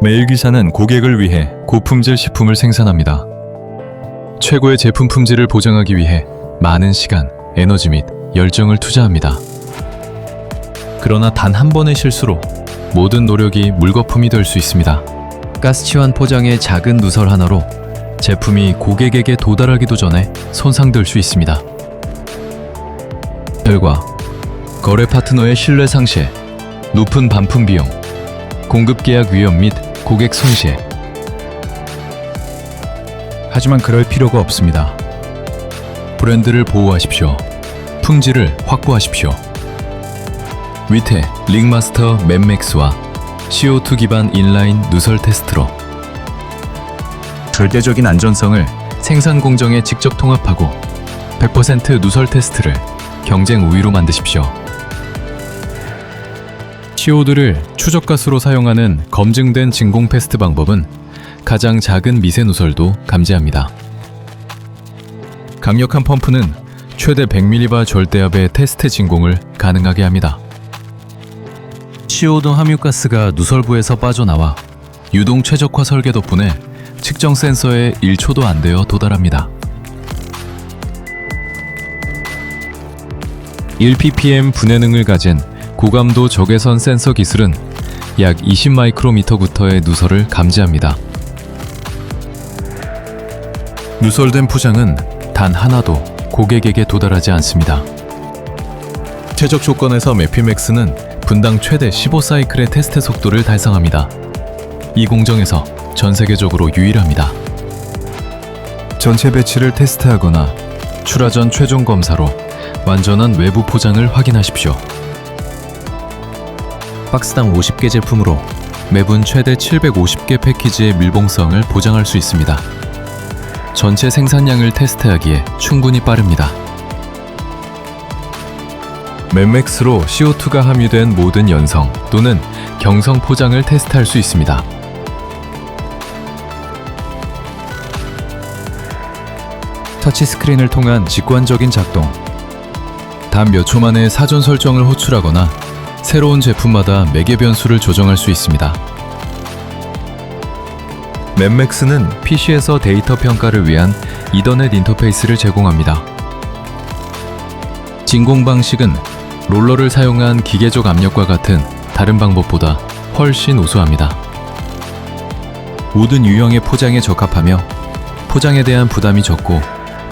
매일 기사는 고객을 위해 고품질 식품을 생산합니다. 최고의 제품 품질을 보장하기 위해 많은 시간, 에너지 및 열정을 투자합니다. 그러나 단 한 번의 실수로 모든 노력이 물거품이 될 수 있습니다. 가스치환 포장의 작은 누설 하나로 제품이 고객에게 도달하기도 전에 손상될 수 있습니다. 결과 거래 파트너의 신뢰 상실, 높은 반품 비용, 공급 계약 위험 및 고객 손실. 하지만 그럴 필요가 없습니다. 브랜드를 보호하십시오. 품질을 확보하십시오. 위태 링마스터 맨맥스와 CO2 기반 인라인 누설 테스트로 절대적인 안전성을 생산 공정에 직접 통합하고 100% 누설 테스트를 경쟁 우위로 만드십시오. CO2를 추적가스로 사용하는 검증된 진공 패스트 방법은 가장 작은 미세 누설도 감지합니다. 강력한 펌프는 최대 100mbar 절대압의 테스트 진공을 가능하게 합니다. CO2 함유가스가 누설부에서 빠져나와 유동 최적화 설계 덕분에 측정 센서에 1초도 안 되어 도달합니다. 1ppm 분해능을 가진 고감도 적외선 센서 기술은 약 20 마이크로미터부터의 누설을 감지합니다. 누설된 포장은 단 하나도 고객에게 도달하지 않습니다. 최적 조건에서 매피맥스는 분당 최대 15사이클의 테스트 속도를 달성합니다. 이 공정에서 전 세계적으로 유일합니다. 전체 배치를 테스트하거나 출하 전 최종 검사로 완전한 외부 포장을 확인하십시오. 박스당 50개 제품으로 매분 최대 750개 패키지의 밀봉성을 보장할 수 있습니다. 전체 생산량을 테스트하기에 충분히 빠릅니다. 맨맥스로 CO2가 함유된 모든 연성 또는 경성 포장을 테스트할 수 있습니다. 터치 스크린을 통한 직관적인 작동. 단 몇 초 만에 사전 설정을 호출하거나 새로운 제품마다 매개 변수를 조정할 수 있습니다. 맨맥스는 PC에서 데이터 평가를 위한 이더넷 인터페이스를 제공합니다. 진공 방식은 롤러를 사용한 기계적 압력과 같은 다른 방법보다 훨씬 우수합니다. 모든 유형의 포장에 적합하며 포장에 대한 부담이 적고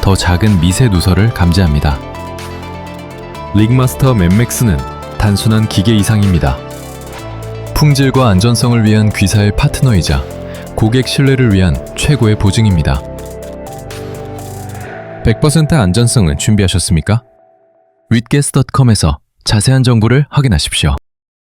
더 작은 미세 누설을 감지합니다. 릭마스터 맨맥스는 단순한 기계 이상입니다. 품질과 안전성을 위한 귀사의 파트너이자 고객 신뢰를 위한 최고의 보증입니다. 100% 안전성은 준비하셨습니까? 윗게스.com에서 자세한 정보를 확인하십시오.